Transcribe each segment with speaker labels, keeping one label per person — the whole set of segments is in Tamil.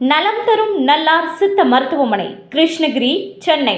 Speaker 1: நலம் தரும் நல்லார் சித்த மருத்துவமனை கிருஷ்ணகிரி சென்னை.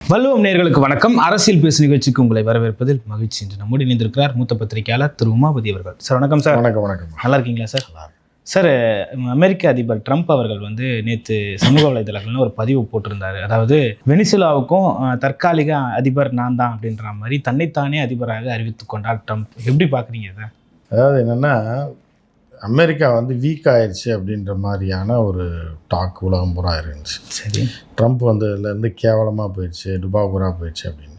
Speaker 2: வல்லுவம் நேர்களுக்கு வணக்கம். அரசியல் பேசு நிகழ்ச்சிக்கு உங்களை வரவேற்பதில் மகிழ்ச்சி என்று நம்மோடு இணைந்திருக்கிறார் மூத்த பத்திரிகையாளர் திரு உமாபதி அவர்கள். சார் வணக்கம் சார்.
Speaker 3: வணக்கம் வணக்கம்.
Speaker 2: நல்லா இருக்கீங்களா சார்? சார் அமெரிக்க அதிபர் ட்ரம்ப் அவர்கள் வந்து நேற்று சமூக வலைதளங்கள்னு ஒரு பதிவு போட்டிருந்தாரு. அதாவது வெனிசுலாவுக்கும் தற்காலிக அதிபர் நான் தான் அப்படின்ற மாதிரி தன்னைத்தானே அதிபராக அறிவித்து கொண்டார் ட்ரம்ப். எப்படி பார்க்குறீங்க இதை?
Speaker 3: அதாவது என்னென்னா அமெரிக்கா வந்து வீக் ஆயிடுச்சு அப்படின்ற மாதிரியான ஒரு டாக் உலகம் பூரா இருந்துச்சு.
Speaker 2: சரி.
Speaker 3: ட்ரம்ப் வந்ததுலேருந்து கேவலமாக போயிடுச்சு டுபாகுரா போயிடுச்சு அப்படின்னு.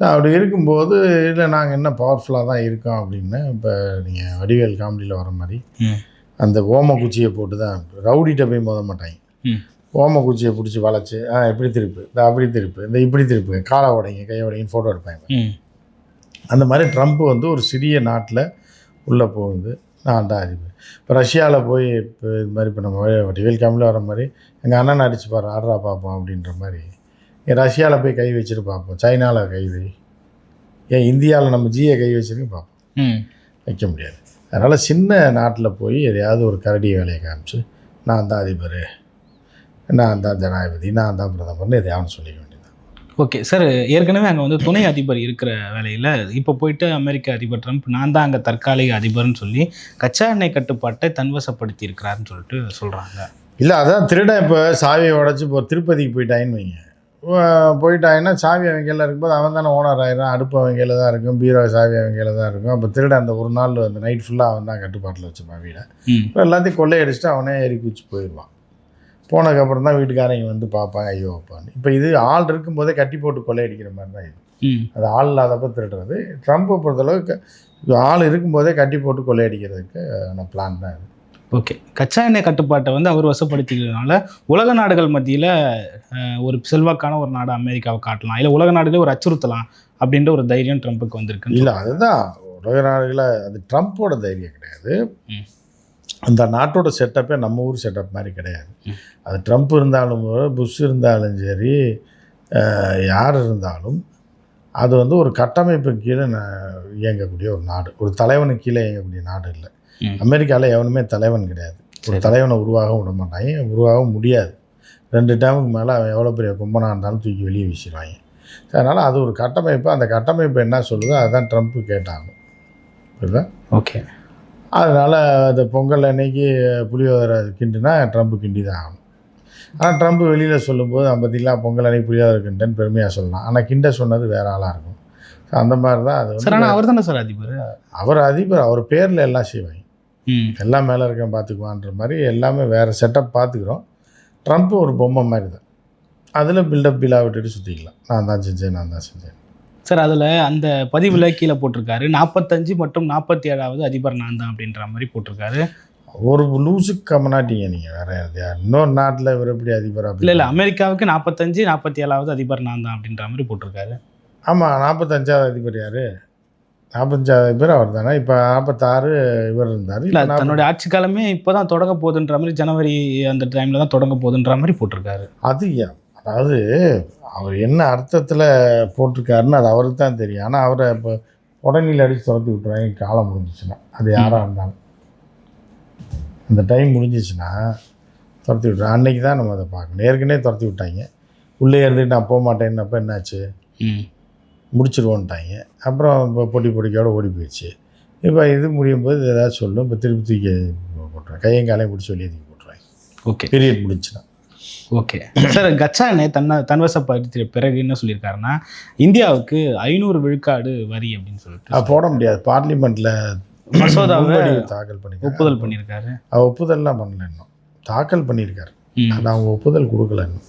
Speaker 3: ஸோ அப்படி இருக்கும்போது இல்லை நாங்கள் என்ன பவர்ஃபுல்லாக தான் இருக்கோம் அப்படின்னு இப்போ நீங்கள் வடிவேல் காமெடியில் வர மாதிரி அந்த ஓம குச்சியை போட்டு தான் ரவுடிட்ட போய் மோத மாட்டாங்க.
Speaker 2: ம்.
Speaker 3: ஓம குச்சியை பிடிச்சி வளைச்சு ஆ இப்படி திருப்பு இந்த அப்படி திருப்பு இந்த இப்படி திருப்பு காலை உடைங்க கையை உடைங்க ஃபோட்டோ எடுப்பாங்க. அந்த மாதிரி ட்ரம்ப் வந்து ஒரு சிறிய நாட்டில் உள்ளே போகுது. நான் தான் அதிபர் இப்போ ரஷ்யாவில் போய் இப்போ இது மாதிரி இப்போ நம்ம வடிவேல் கேமில் வர மாதிரி எங்கள் அண்ணன் அடிச்சு பாரு ஆடுறா பார்ப்போம் அப்படின்ற மாதிரி. ரஷ்யாவில் போய் கை வச்சுட்டு பார்ப்போம் சைனாவில் கை வை. ஏன் இந்தியாவில் நம்ம ஜியை கை வச்சுருக்கு பார்ப்போம் வைக்க முடியாது. அதனால் சின்ன நாட்டில் போய் எதையாவது ஒரு கரடி வேலையை காமிச்சு நான் தான் அதிபர் நான் தான் ஜனாதிபதி நான் தான் பிரதமர்னு எதையாவது சொல்லிக்க வேண்டியது
Speaker 2: ஓகே சார் ஏற்கனவே அங்கே வந்து துணை அதிபர் இருக்கிற வேலையில் இப்போ போயிட்டு அமெரிக்க அதிபர் ட்ரம்ப் நான் தான் அங்கே தற்காலிக அதிபர்னு சொல்லி கச்சா எண்ணெய் கட்டுப்பாட்டை தன்வசப்படுத்தி இருக்கிறாருன்னு சொல்லிட்டு சொல்கிறாங்க
Speaker 3: இல்லை அதான் திருடன் இப்போ சாவியை உடச்சி இப்போ திருப்பதிக்கு போயிட்டாயின்னு வைங்க. போயிட்டாங்கன்னா சாவி அவன் கையில் இருக்கும்போது அவன் தானே ஓனர் ஆயிடும் அடுப்பு அவன் கையில் தான் இருக்கும் பீரோ சாவி அவன் கையில் தான் இருக்கும். அப்போ திருடன் அந்த ஒரு நாள் அந்த நைட் ஃபுல்லாக அவன் தான் கட்டுப்பாட்டில் வச்சுப்பான் வீடை. எல்லாத்தையும் கொள்ளையடிச்சிட்டு அவனே ஏறி குச்சி போயிடுவான். போனதுக்கப்புறம் தான் வீட்டுக்காரங்க வந்து பார்ப்பாங்க ஐயோ அப்பான்னு. இப்போ இது ஆள் இருக்கும்போதே கட்டி போட்டு கொள்ளையடிக்கிற மாதிரி தான் இது அது ஆள் இல்லாதப்ப திருடுறது. ட்ரம்ப்பை பொறுத்தளவுக்கு ஆள் இருக்கும்போதே கட்டி போட்டு கொள்ளையடிக்கிறதுக்கு பிளான் தான் இது.
Speaker 2: ஓகே. கச்சா எண்ணெய் கட்டுப்பாட்டை வந்து அவர் வசப்படுத்திக்கிறதுனால உலக நாடுகள் மத்தியில் ஒரு செல்வாக்கான ஒரு நாடு அமெரிக்காவை காட்டலாம். இல்லை உலக நாடுகளே ஒரு அச்சுறுத்தலாம் அப்படின்ற ஒரு தைரியம் ட்ரம்ப்புக்கு வந்திருக்கு
Speaker 3: இல்லை அதுதான். உலக நாடுகளில் அது ட்ரம்ப்போட தைரியம் கிடையாது. அந்த நாட்டோட செட்டப்பே நம்ம ஊர் செட்டப் மாதிரி கிடையாது. அது ட்ரம்ப் இருந்தாலும் புஷ் இருந்தாலும் சரி யார் இருந்தாலும் அது வந்து ஒரு கட்டமைப்பு கீழே இயங்கக்கூடிய ஒரு நாடு. ஒரு தலைவனுக்கு கீழே இயங்கக்கூடிய நாடு இல்லை. அமெரிக்காவில் எவனுமே தலைவன் கிடையாது. ஒரு. தலைவனை உருவாக விட மாட்டாங்க உருவாகவும் முடியாது. ரெண்டு டைமுக்கு மேலே அவன் எவ்வளோ பெரிய கும்பனாக இருந்தாலும் தூக்கி வெளியே வீசிடுவாங்க. அதனால் அது ஒரு கட்டமைப்பு. அந்த கட்டமைப்பு என்ன சொல்லுதோ அதுதான் ட்ரம்ப்பு கேட்டாங்க. புரியுதா?
Speaker 2: ஓகே.
Speaker 3: அதனால் அந்த பொங்கல் அன்னைக்கு புளியோதரை கிண்டுனா ட்ரம்ப் கிண்டி தான் ஆகணும் ஆனால் ட்ரம்ப் வெளியில் சொல்லும்போது ஐம்பத்திலா பொங்கல் அன்னைக்கு புளியோதரை கிண்டேன்னு பெருமையாக சொல்லலாம். ஆனால் கிண்ட சொன்னது வேற ஆளாக இருக்கும். So அந்த மாதிரி தான் அது
Speaker 2: சார் ஆனால் அவர் தானே சார் அதிபர்?
Speaker 3: அவர் அதிபர் அவர் பேரில் எல்லாம் செய்வாங்க. எல்லாம் மேலே இருக்கேன் பார்த்துக்குவான்ற மாதிரி எல்லாமே வேறு செட்டப் பார்த்துக்குறோம் ட்ரம்ப் ஒரு பொம்மை மாதிரி தான் அதில் பில்டப் பில்லாக விட்டுட்டு சுற்றிக்கலாம் நான் தான் செஞ்சேன் நான் தான் செஞ்சேன்.
Speaker 2: சார் அதில் அந்த பதிவில் கீழே போட்டிருக்காரு. நாற்பத்தஞ்சு மற்றும் நாற்பத்தி ஏழாவது அதிபர் நான் தான் அப்படின்ற மாதிரி போட்டிருக்காரு.
Speaker 3: ஒரு லூசுக்கு கம்மனாட்டிங்க நீங்கள் வேறு இன்னொரு நாட்டில் இவர் எப்படி அதிபராக
Speaker 2: இல்லை இல்லை அமெரிக்காவுக்கு நாற்பத்தஞ்சு நாற்பத்தி ஏழாவது அதிபர் நான் தான் அப்படின்ற மாதிரி போட்டிருக்காரு.
Speaker 3: ஆமாம் நாற்பத்தஞ்சாவது அதிபர் யார்? நாற்பத்தஞ்சாவது அதிபர் அவர் தானே? இப்போ நாற்பத்தாறு இவர் இருந்தார்.
Speaker 2: இல்லை தன்னுடைய ஆட்சி காலமே இப்போ தான் தொடங்க போகுதுன்ற மாதிரி ஜனவரி அந்த டைமில் தான் தொடங்க போகுதுன்ற மாதிரி போட்டிருக்காரு.
Speaker 3: அது ஏன்? அதாவது அவர் என்ன அர்த்தத்தில் போட்டிருக்காருன்னு அது அவருக்கு தான் தெரியும். ஆனால் அவரை இப்போ உடனே அடித்து துரத்தி விட்டுருவாங்க காலம் முடிஞ்சிச்சுன்னா. அது யாராக இருந்தாலும். இந்த டைம் முடிஞ்சிச்சுன்னா துரத்தி விட்டுருவாங்க அன்னைக்கு தான் நம்ம அதை பார்க்கணும். ஏற்கனவே துரத்தி விட்டாங்க. உள்ளே இருந்துட்டு நான் போக மாட்டேன்னப்போ என்னாச்சு?
Speaker 2: ம்.
Speaker 3: முடிச்சிருவோன்ட்டாங்க. அப்புறம் இப்போ பொட்டி பொடிக்கையோட ஓடி போயிடுச்சு. இப்போ இது முடியும் போது ஏதாவது சொல்லும். இப்போ திருப்பி தூக்கி போட்டுருவேன் கையங்காலையும் பிடிச்சி வெளியே தூக்கி போட்டுருவாங்க
Speaker 2: ஓகே.
Speaker 3: பீரியட் முடிஞ்சுன்னா
Speaker 2: ஓகே. சார் கச்சா எண்ணெய் தன்னை தன்வசப்படுத்திய பிறகு என்ன சொல்லியிருக்காருன்னா இந்தியாவுக்கு ஐநூறு விழுக்காடு வரி அப்படின்னு சொல்லிட்டு
Speaker 3: போட முடியாது. பார்லிமெண்ட்டில்
Speaker 2: மசோதாவை
Speaker 3: தாக்கல் பண்ணி
Speaker 2: ஒப்புதல் பண்ணியிருக்காரு.
Speaker 3: ஒப்புதல்லாம் பண்ணல இன்னும். தாக்கல் பண்ணியிருக்காரு. அது அவங்க ஒப்புதல் கொடுக்கல இன்னும்.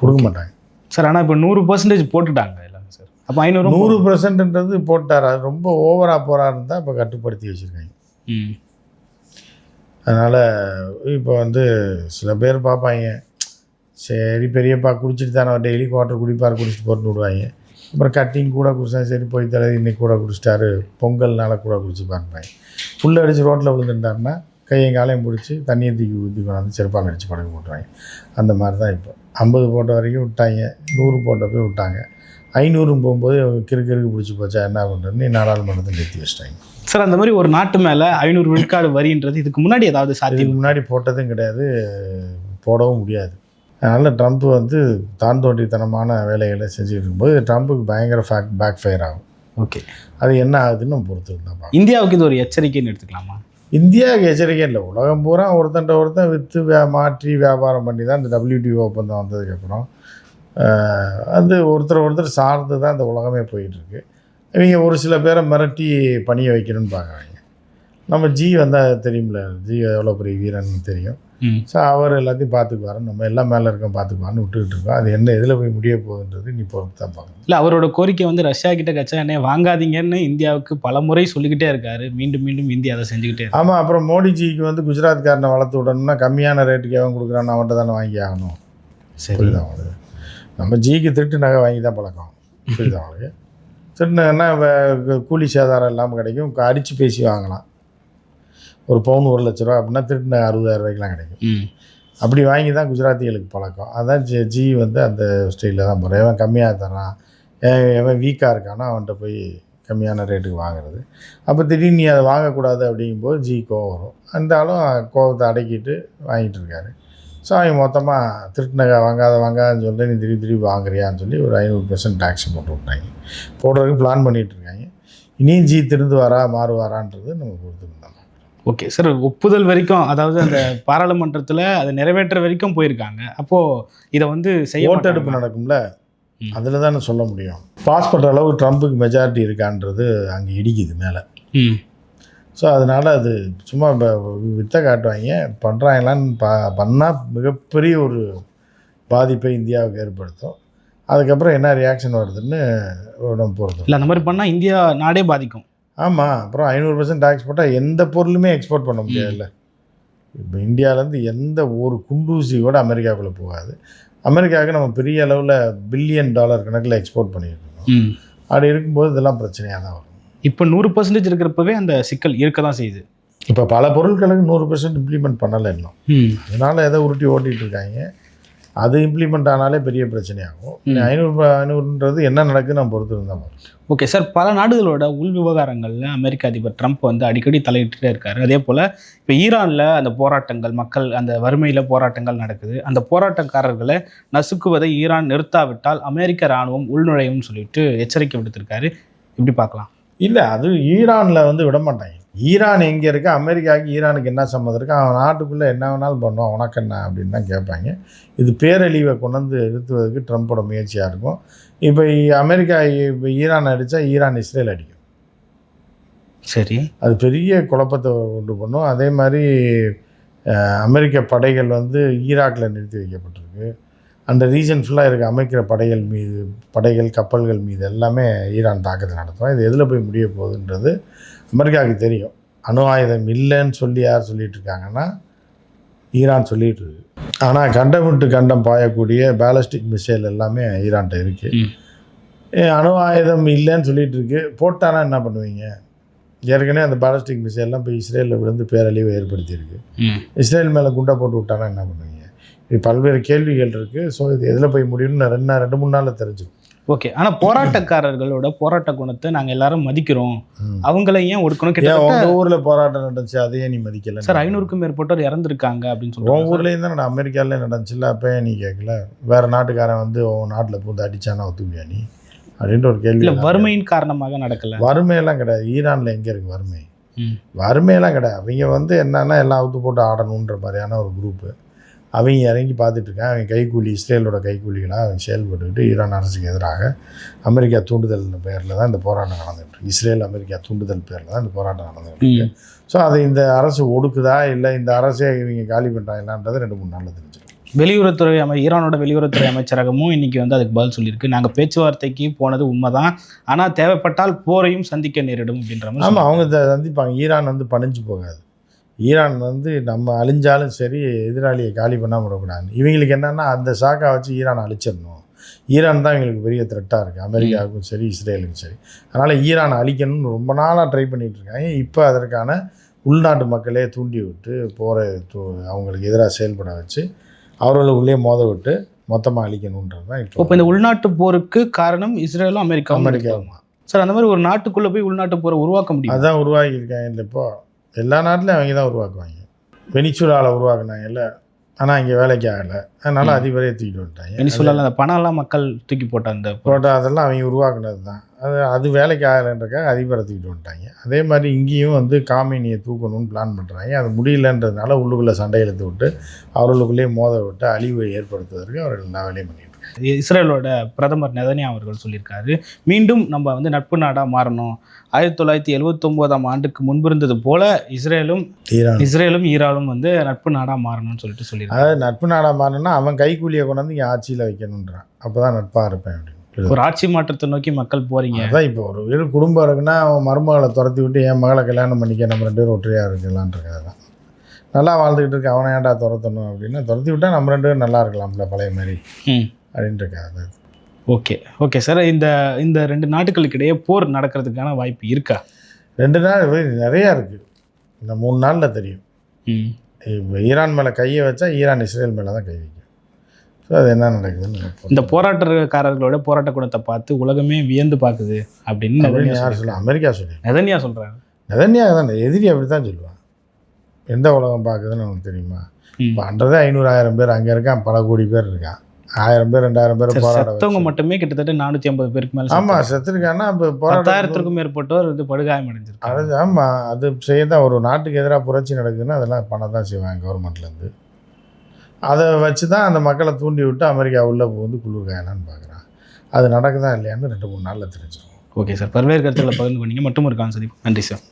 Speaker 3: கொடுக்க மாட்டாங்க.
Speaker 2: சார் ஆனால் இப்போ நூறு பர்சன்டேஜ் போட்டுட்டாங்க எல்லாமே சார். அப்போ ஐநூறு
Speaker 3: நூறு பர்சன்ட்ன்றது போட்டார். அது ரொம்ப ஓவராக போகிறாருன்னு தான் இப்போ கட்டுப்படுத்தி வச்சுருக்காங்க.
Speaker 2: ம்.
Speaker 3: அதனால் இப்போ வந்து சில பேர் பார்ப்பாங்க சரி பெரியப்பா குடிச்சிட்டு தானே டெய்லி குவார்ட்டர் குடிப்பார் குடிச்சிட்டு போட்டு விடுவாங்க அப்புறம் கட்டிங் கூட குடிச்சா சரி போய் தலை இன்னைக்கு கூட குடிச்சிட்டாரு. பொங்கல்னால கூட குடிச்சு பாருப்பாங்க புல் அடித்து ரோட்டில் விழுந்துட்டாருன்னா கையும் காலையும் பிடிச்சி தண்ணியை தூக்கி ஊற்றி கொண்டாந்து செருப்பால் அடித்து படகு போட்டுருவாங்க அந்த மாதிரி தான் இப்போ. ஐம்பது போட்ட வரைக்கும் விட்டாங்க நூறு போட்ட போய் விட்டாங்க. ஐநூறும் போகும்போது கிறுக்கு கிறுக்கு பிடிச்சி போச்சா என்ன பண்ணுறதுன்னு நாடாளுமன்றத்தை நிறுத்தி வச்சிட்டாங்க
Speaker 2: சார் அந்த மாதிரி ஒரு நாட்டு மேலே ஐநூறு விழுக்காடு வரின்றது இதுக்கு முன்னாடி ஏதாவது
Speaker 3: இதுக்கு
Speaker 2: சாத்தியம்?
Speaker 3: முன்னாடி போட்டதும் கிடையாது. போடவும் முடியாது. அதனால் ட்ரம்ப் வந்து தான் தோன்றித்தனமான வேலைகளை செஞ்சுட்டு இருக்கும்போது ட்ரம்ப்புக்கு பயங்கர ஃபேக் பேக் ஃபயர் ஆகும்.
Speaker 2: ஓகே.
Speaker 3: அது என்ன ஆகுதுன்னு நம்ம பொறுத்து
Speaker 2: இந்தியாவுக்கு இது ஒரு எச்சரிக்கைன்னு எடுத்துக்கலாமா?
Speaker 3: இந்தியாவுக்கு எச்சரிக்கை இல்லை. உலகம் பூரா ஒருத்தன்ட்ட ஒருத்தன் விற்று வே மாற்றி வியாபாரம் பண்ணி தான் இந்த WTO ஒப்பந்தம் வந்ததுக்கப்புறம் அது ஒருத்தர் ஒருத்தர் சார்ந்து தான் இந்த உலகமே போயிட்டுருக்கு இவங்க ஒரு சில பேரை மிரட்டி பணிய வைக்கணும்னு பார்க்குறாங்க. நம்ம ஜி வந்தால் தெரியும்ல. ஜி எவ்வளோ பெரிய வீரன் தெரியும். ஸோ அவர் எல்லாத்தையும் பார்த்துக்குவாரு நம்ம எல்லாம் மேலே இருக்கோம் பார்த்துக்குவான்னு விட்டுக்கிட்டு இருக்கோம். அது என்ன எதில் போய் முடிய போகுதுன்றது நீ பொறுத்து தான் பார்க்கணும்.
Speaker 2: இல்லை அவரோட கோரிக்கை வந்து ரஷ்யா கிட்ட கச்சா எண்ணெயை வாங்காதீங்கன்னு இந்தியாவுக்கு பல முறை சொல்லிக்கிட்டே இருக்காரு. மீண்டும் மீண்டும் இந்தியா அதை செஞ்சுக்கிட்டே
Speaker 3: ஆமாம் அப்புறம் மோடிஜிக்கு வந்து குஜராத்காரனை வளர்த்து விடணும்னா கம்மியான ரேட்டுக்கு எவன் கொடுக்குறான்னு அவன்கிட்ட தானே வாங்கி ஆகணும்.
Speaker 2: சரி.
Speaker 3: நம்ம ஜிக்கு திருட்டு நகை வாங்கி தான் பழக்கம். புரியுதா அவங்களுக்கு வே- கூலி சேதாரம் இல்லாமல் கிடைக்கும். அடித்து பேசி வாங்கலாம். ஒரு பவுன் ஒரு லட்ச ரூபா அப்படின்னா திருட்டு நகை அறுபதாயிரம் ரூபாய்க்குலாம் கிடைக்கும். அப்படி வாங்கி தான் குஜராத்திகளுக்கு பழக்கம். அதான் ஜி ஜி வந்து அந்த ஸ்டைலில் தான் போகிறேன் எவன் கம்மியாக தரான் எவன் எவன் வீக்காக இருக்கானோ அவன்கிட்ட போய் கம்மியான ரேட்டுக்கு வாங்குறது. அப்போ திடீர்னு நீ அதை வாங்கக்கூடாது அப்படிங்கும்போது ஜி கோவம் வரும். ஆளும் கோவத்தை அடக்கிட்டு வாங்கிட்டு இருக்காரு. அவங்க மொத்தமாக திருட்டுனகை வாங்காத வாங்காதன்னு சொல்லிட்டு நீ திருப்பி திருப்பி வாங்குறியான்னு சொல்லி ஒரு ஐநூறு பர்சன்ட் டேக்ஸ் போட்டு விட்டாங்க. போடுறதுக்கு பிளான் பண்ணிகிட்டு இருக்காங்க. இனியும் ஜி திருந்து வரா மாறுவாரான்றது நம்ம தான்
Speaker 2: ஓகே சார் ஒப்புதல் வரைக்கும் அதாவது அந்த பாராளுமன்றத்தில் அதை நிறைவேற்ற வரைக்கும் போயிருக்காங்க. அப்போ இதை வந்து செய்ய
Speaker 3: ஓட்டெடுப்பு? நடக்கும்ல. அதில் தானே சொல்ல முடியும். பாஸ் பண்ணுற அளவுக்கு ட்ரம்ப்புக்கு மெஜாரிட்டி இருக்கான்றது அங்கே இடிக்குது மேலே.
Speaker 2: ம்.
Speaker 3: ஸோ அதனால் அது சும்மா இப்போ வித்தை காட்டுவாங்க. பண்ணுறாங்களான்னு பா பண்ணால் மிகப்பெரிய ஒரு பாதிப்பை இந்தியாவுக்கு ஏற்படுத்தும். அதுக்கப்புறம் என்ன ரியாக்ஷன் வருதுன்னு நம்ம பொறுத்து
Speaker 2: இல்லை அந்த மாதிரி பண்ணால் இந்தியா நாடே பாதிக்கும்.
Speaker 3: ஆமாம் அப்புறம் ஐநூறு பர்சன்ட் டேக்ஸ் போட்டால் எந்த பொருளுமே எக்ஸ்போர்ட் பண்ண முடியாதுல்ல. இப்போ இந்தியாவிலேருந்து எந்த ஒரு குண்டூசி கூட அமெரிக்காவுக்குள்ளே போகாது. அமெரிக்காவுக்கு நம்ம பெரிய அளவில் பில்லியன் டாலர் கணக்கில் எக்ஸ்போர்ட் பண்ணிட்டு இருக்கோம்
Speaker 2: ம்.
Speaker 3: அப்படி இருக்கும்போது இதெல்லாம் பிரச்சனையாக தான் வரும்.
Speaker 2: இப்போ நூறு பர்சன்டேஜ் இருக்கிறப்பவே அந்த சிக்கல் இருக்க தான் செய்யுது.
Speaker 3: இப்போ பல பொருட்களுக்கு நூறு பர்சன்ட் இம்ப்ளிமெண்ட் பண்ணலை இன்னும். அதனால் எதை உருட்டி ஓட்டிகிட்டு இருக்காங்க? அது இம்ப்ளிமெண்ட் ஆனாலே பெரிய பிரச்சனையாகும். ஐநூறு ஐநூறுன்றது என்ன நடக்குன்னு நம்ம பொறுத்து இருந்தால்.
Speaker 2: ஓகே சார் பல நாடுகளோட உள் விவகாரங்களில் அமெரிக்க அதிபர் ட்ரம்ப் வந்து அடிக்கடி தலையிட்டுட்டே இருக்காரு. அதே போல் இப்போ ஈரானில் அந்த போராட்டங்கள் மக்கள் அந்த வறுமையில் போராட்டங்கள் நடக்குது. அந்த போராட்டக்காரர்களை நசுக்குவதை ஈரான் நிறுத்தாவிட்டால் அமெரிக்க இராணுவம் உள்நுழையும்னு சொல்லிட்டு எச்சரிக்கை விடுத்திருக்காரு. இப்படி பார்க்கலாம்?
Speaker 3: இல்லை அது ஈரானில் வந்து விட மாட்டாங்க ஈரான் எங்கே இருக்கு? அமெரிக்காவுக்கு ஈரானுக்கு என்ன சம்மந்தம் இருக்கு? அவன் நாட்டுக்குள்ளே என்ன வேணாலும் பண்ணுவான் உனக்கு என்ன அப்படின்னு தான் கேட்பாங்க. இது பேரழிவை கொண்டு வந்து நிறுத்துவதற்கு ட்ரம்ப்போட முயற்சியாக இருக்கும். இப்போ அமெரிக்கா இப்போ ஈரான் அடித்தா ஈரான் இஸ்ரேல் அடிக்கும்.
Speaker 2: சரி.
Speaker 3: அது பெரிய குழப்பத்தை உண்டு பண்ணும். அதே மாதிரி அமெரிக்க படைகள் வந்து ஈராக்கில் நிறுத்தி வைக்கப்பட்டிருக்கு. அந்த ரீஜன் ஃபுல்லாக இருக்க அமைக்கிற படைகள் மீது படைகள் கப்பல்கள் மீது எல்லாமே ஈரான் தாக்குதல் நடத்தும். இது எதில் போய் முடிய போகுதுன்றது அமெரிக்காவுக்கு தெரியும். அணு ஆயுதம் இல்லைன்னு சொல்லி யார் சொல்லிட்டு இருக்காங்கன்னா ஈரான் சொல்லிட்டு இருக்கு. ஆனால் கண்டம் விட்டு கண்டம் பாயக்கூடிய பேலஸ்டிக் மிசைல் எல்லாமே ஈரான்கிட்ட இருக்குது. அணு ஆயுதம் இல்லைன்னு சொல்லிட்டு இருக்கு. போட்டானா என்ன பண்ணுவீங்க? ஏற்கனவே அந்த பேலஸ்டிக் மிசைல்லாம் போய் இஸ்ரேலில் விழுந்து பேரழிவை ஏற்படுத்தியிருக்கு. இஸ்ரேல் மேலே குண்டை போட்டு விட்டானா என்ன பண்ணுவீங்க? பல்வேறு கேள்விகள் இருக்குது ஸோ இது எதில் போய் முடியும்னு ரெண்டு நாள் ரெண்டு மூணு நாளில் தெரிஞ்சுக்கும்
Speaker 2: ஓகே ஆனால் போராட்டக்காரர்களோட போராட்ட குணத்தை நாங்கள் எல்லாரும் மதிக்கிறோம். அவங்கள ஏன் ஒடுக்கணும்? கிட்டத்தட்ட
Speaker 3: உங்கள் ஊரில் போராட்டம் நடந்துச்சு அதையே நீ மதிக்கல?
Speaker 2: சார் ஐநூறுக்கும் மேற்பட்டோர் இறந்துருக்காங்க அப்படின்னு
Speaker 3: உன்
Speaker 2: சொல்லுவாங்க
Speaker 3: ஊர்லேயும் தான் அமெரிக்காவிலே நடந்துச்சுல்ல அப்போ நீ கேட்கல வேறு நாட்டுக்காரன் வந்து உன் நாட்டில் பூந்து அடிச்சானா ஒத்துக்குவியா நீ? அப்படின்ற ஒரு கேள்வி
Speaker 2: இல்லை வறுமையின் காரணமாக நடக்கல.
Speaker 3: வறுமையெல்லாம் கிடையாது. ஈரானில் எங்கே இருக்குது வறுமை? வறுமையெல்லாம் கிடையாது. அவங்க வந்து என்னன்னா எல்லாம் அவுத்து போட்டு ஆடணுன்ற மாதிரியான ஒரு குரூப்பு அவங்க இறங்கி பார்த்துட்டு இருக்காங்க அவங்க கைக்கூலி இஸ்ரேலோட கைக்கூலிகளாக அவங்க செயல்பட்டுக்கிட்டு ஈரான் அரசுக்கு எதிராக அமெரிக்கா தூண்டுதல் பேரில் தான் இந்த போராட்டம் நடந்துகிட்டு இஸ்ரேல் அமெரிக்கா தூண்டுதல் பேரில் தான் இந்த போராட்டம் நடந்துகிட்டு ஸோ அதை இந்த அரசு ஒடுக்குதா? இல்லை இந்த அரசே இவங்க காலி பண்ணுறாங்களான்றது ரெண்டு மூணு நாளில் தெரிஞ்சிடும்.
Speaker 2: வெளியுறவுத்துறை அமை ஈரானோட வெளியுறவுத்துறை அமைச்சரகமும் இன்னைக்கு வந்து அதுக்கு பதில் சொல்லியிருக்கு. நாங்கள் பேச்சுவார்த்தைக்கு போனது உண்மைதான். ஆனால் தேவைப்பட்டால் போரையும் சந்திக்க நேரிடும் அப்படின்ற மாதிரி
Speaker 3: ஆமாம் அவங்க இதை சந்திப்பாங்க. ஈரான் வந்து பணிஞ்சு போகாது. ஈரான் வந்து நம்ம அழிஞ்சாலும் சரி எதிராளியை காலி பண்ணாமல் விடக்கூடாது. இவங்களுக்கு என்னென்னா அந்த சாக்கா வச்சு ஈரான் அழிச்சிடணும். ஈரான் தான் இவங்களுக்கு பெரிய த்ரெட்டாக இருக்குது அமெரிக்காவுக்கும் சரி இஸ்ரேலுக்கும் சரி. அதனால் ஈரானை அழிக்கணும்னு ரொம்ப நாளாக ட்ரை பண்ணிகிட்டு இருக்காங்க. இப்போ அதற்கான உள்நாட்டு மக்களே தூண்டி விட்டு போகிற அவங்களுக்கு எதிராக செயல்பட வச்சு அவர்களை உள்ளே மோத விட்டு மொத்தமாக அழிக்கணுன்றது தான் இப்போ
Speaker 2: இப்போ இந்த உள்நாட்டு போருக்கு காரணம் இஸ்ரேலும் அமெரிக்காவும்
Speaker 3: அமெரிக்கா
Speaker 2: இருக்கலாம். சார் அந்த மாதிரி ஒரு நாட்டுக்குள்ளே போய் உள்நாட்டு போரை உருவாக்க முடியும்?
Speaker 3: அதான் உருவாக்கியிருக்காங்க. இல்லை இப்போ எல்லா நாட்டிலையும் அவங்க தான் உருவாக்குவாங்க. வெனிச்சுலாவில் உருவாக்குனாங்கல்ல ஆனால் இங்கே வேலைக்கு ஆகலை. அதனால அதிபரே தூக்கிட்டு வந்துட்டாங்க.
Speaker 2: வெனிசுலால அந்த பணம்லாம் மக்கள் தூக்கி போட்ட அந்த
Speaker 3: புரோட்டா அதெல்லாம் அவங்க உருவாக்குனது தான். அது அது வேலைக்கு ஆகலைன்றக்காக அதிபரை தூக்கிட்டு வந்துட்டாங்க. அதே மாதிரி இங்கேயும் வந்து காமினியை தூக்கணும்னு பிளான் பண்ணுறாங்க அது முடியலன்றதுனால உள்ளுக்குள்ளே சண்டை இழுத்து விட்டு அவர்களுக்குள்ளேயே மோத விட்டு அழிவை ஏற்படுத்துவதற்கு அவர்கள் எல்லா வேலையும் பண்ணிட்டு.
Speaker 2: இஸ்ரேலோட பிரதமர் நெதன்யா அவர்கள் சொல்லியிருக்காரு மீண்டும் நம்ம வந்து நட்பு நாடாக மாறணும். ஆயிரத்தி தொள்ளாயிரத்தி எழுவத்தொம்போதாம் ஆண்டுக்கு முன்பு இருந்தது போல இஸ்ரேலும் இஸ்ரேலும் ஈரானும் வந்து நட்பு நாடாக மாறணும்னு சொல்லிட்டு சொல்லியிருக்காரு
Speaker 3: அதாவது நட்பு நாடாக மாறணும்னா அவன் கைக்கூலியை கொண்டாந்து இங்கே ஆட்சியில் வைக்கணுன்றான் அப்போ தான் நட்பாக இருப்பேன் அப்படின்னு
Speaker 2: ஒரு ஆட்சி மாற்றத்தை நோக்கி மக்கள் போறீங்க.
Speaker 3: அதான் இப்போ ஒரு வீடு குடும்பம் இருக்குன்னா அவன் மருமகளை துரத்தி விட்டு என் மகளை கல்யாணம் பண்ணிக்க நம்ம ரெண்டு பேரும் ஒற்றையாக இருக்கலான்றது தான். நல்லா வாழ்ந்துக்கிட்டு இருக்க அவனை ஏன்டா துரத்தணும் அப்படின்னா. துரத்தி விட்டா நம்ம ரெண்டு பேரும் நல்லா இருக்கலாம்ல பழைய மாதிரி. இருக்காது
Speaker 2: ஓகே ஓகே சார். இந்த இந்த ரெண்டு நாட்டுகளுக்கு இடையே போர் நடக்கிறதுக்கான வாய்ப்பு இருக்கா?
Speaker 3: ரெண்டு நாள் நிறையா இருக்குது இந்த மூணு நாளில் தெரியும். இப்போ ஈரான் மேலே கையை வச்சா ஈரான் இஸ்ரேல் மேலே தான் கை வைக்கும். ஸோ அது என்ன நடக்குதுன்னு
Speaker 2: இந்த போராட்டக்காரர்களோட போராட்ட குணத்தை பார்த்து உலகமே வியந்து பார்க்குது அப்படின்னு
Speaker 3: யார் சொல்லுவா அமெரிக்கா சொல்லி
Speaker 2: நெதன்யா சொல்றாங்க
Speaker 3: நெதன்யா தான் எதிரி அப்படி தான் சொல்லுவான் எந்த உலகம் பார்க்குதுன்னு நமக்கு தெரியுமா. இப்போ அன்றதே ஐநூறு ஆயிரம் பேர் அங்கே இருக்கான் பல கோடி பேர் இருக்கான். ஆயிரம் பேர் ரெண்டாயிரம் பேர்
Speaker 2: சார்,
Speaker 3: போராட
Speaker 2: செத்தவங்க
Speaker 3: வச்சு.
Speaker 2: மட்டுமே கிட்டத்தட்ட நானூத்தி ஐம்பது பேருக்கு மேல
Speaker 3: ஆமா
Speaker 2: செத்தாங்க.
Speaker 3: செத்துருக்கான்னா இப்போ
Speaker 2: பத்தாயிரத்திற்கும் மேற்பட்டோர் இது படுகாயம் அடைஞ்சிருக்காங்க.
Speaker 3: அது ஆமாம் அது செய்ய தான் ஒரு நாட்டுக்கு எதிராக புரட்சி நடக்குதுன்னா அதெல்லாம் பண்ண தான் செய்வாங்க கவர்மெண்ட்லேருந்து அதை வச்சு தான் அந்த மக்களை தூண்டி விட்டு அமெரிக்கா உள்ளே வந்து குளிர் காயலான்னு பார்க்குறான் அது நடக்குதா இல்லையான்னு ரெண்டு மூணு நாளில் தெரிஞ்சிடும்.
Speaker 2: ஓகே சார் பல்வேறு கருத்துக்களை பகிர்ந்து பண்ணீங்க மட்டும் ஒரு கான்செப்ட் நன்றி சார்